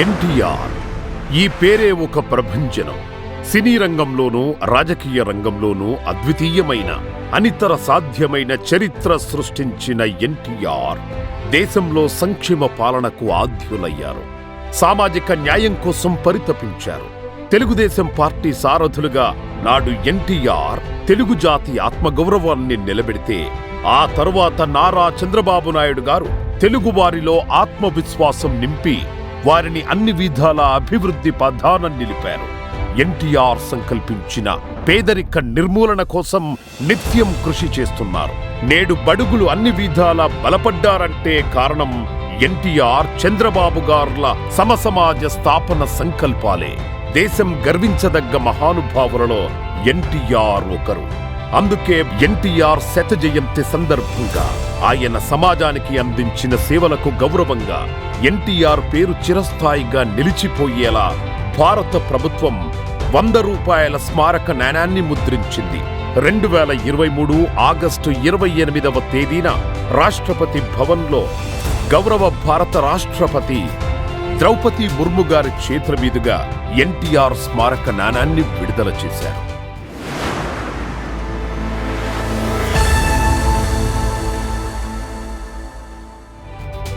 ఎన్టీఆర్. ఈ పేరే ఒక ప్రభంజనం. సినీ రంగంలోనూ రాజకీయ రంగంలోనూ అద్వితీయమైన అనితర సాధ్యమైన చరిత్ర సృష్టించిన ఎన్టీఆర్ దేశంలో సంక్షేమ పాలనకు ఆద్యులయ్యారు. సామాజిక న్యాయం కోసం పరితపించారు. తెలుగుదేశం పార్టీ సారథులుగా నాడు ఎన్టీఆర్ తెలుగు జాతి ఆత్మగౌరవాన్ని నిలబెడితే ఆ తరువాత నారా చంద్రబాబు నాయుడు గారు తెలుగువారిలో ఆత్మవిశ్వాసం నింపి వారిని అన్ని విధాల అభివృద్ధి పథాన నిలిపారు. ఎన్టీఆర్ సంకల్పించిన పేదరిక నిర్మూలన కోసం నిత్యం కృషి చేస్తున్నారు. నేడు బడుగులు అన్ని విధాల బలపడ్డారంటే కారణం ఎన్టీఆర్ చంద్రబాబు గారుల సమసమాజ స్థాపన సంకల్పాలే. దేశం గర్వించదగ్గ మహానుభావులలో ఎన్టీఆర్ ఒకరు. అందుకే ఎన్టీఆర్ శత జయంతి సందర్భంగా ఆయన సమాజానికి అందించిన సేవలకు గౌరవంగా ఎన్టీఆర్ పేరు చిరస్థాయిగా నిలిచిపోయేలా భారత ప్రభుత్వం వంద రూపాయల స్మారక నాణాన్ని ముద్రించింది. రెండు వేల ఇరవై మూడు ఆగస్టు ఇరవై ఎనిమిదవ తేదీన రాష్ట్రపతి భవన్లో గౌరవ భారత రాష్ట్రపతి ద్రౌపది ముర్ము గారి చేతుల మీదుగా ఎన్టీఆర్ స్మారక నాణాన్ని విడుదల చేశారు.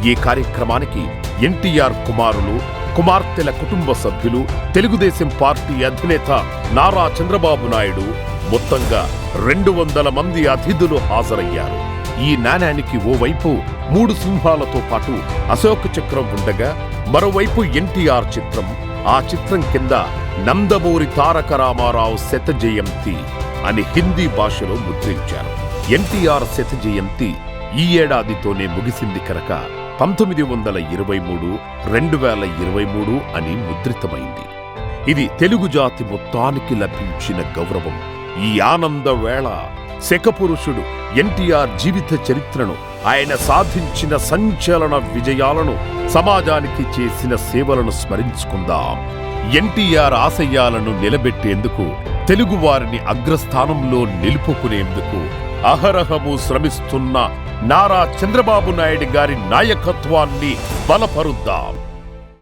ఈ కార్యక్రమానికి ఎన్టీఆర్ కుమారులు కుమార్తెల కుటుంబ సభ్యులు తెలుగుదేశం పార్టీ అధినేత నారా చంద్రబాబు నాయుడు మొత్తంగా రెండు వందల మంది అతిథులు హాజరయ్యారు. ఈ నాణానికి ఓవైపు మూడు సింహాలతో పాటు అశోక చక్రం ఉండగా మరోవైపు ఎన్టీఆర్ చిత్రం ఆ చిత్రం కింద నందమూరి తారక రామారావు శత జయంతి అని హిందీ భాషలో ముద్రించారు. ఎన్టీఆర్ శత జయంతి ఈ ఏడాదితోనే ముగిసింది కనుక పంతొమ్మిది వందల ఇరవై మూడు రెండు వేల ఇరవై మూడు అని ముద్రితమైంది. ఇది తెలుగు జాతి మొత్తానికి లభించిన గౌరవం. ఈ ఆనంద వేళ శకపురుషుడు ఎన్టీఆర్ జీవిత చరిత్రను ఆయన సాధించిన సంచలన విజయాలను సమాజానికి చేసిన సేవలను స్మరించుకుందాం. ఎన్టీఆర్ ఆశయాలను నిలబెట్టేందుకు తెలుగువారిని అగ్రస్థానంలో నిలుపుకునేందుకు అహరహము శ్రమిస్తున్న నారా చంద్రబాబు నాయుడు గారి నాయకత్వాన్ని బలపరుద్దాం.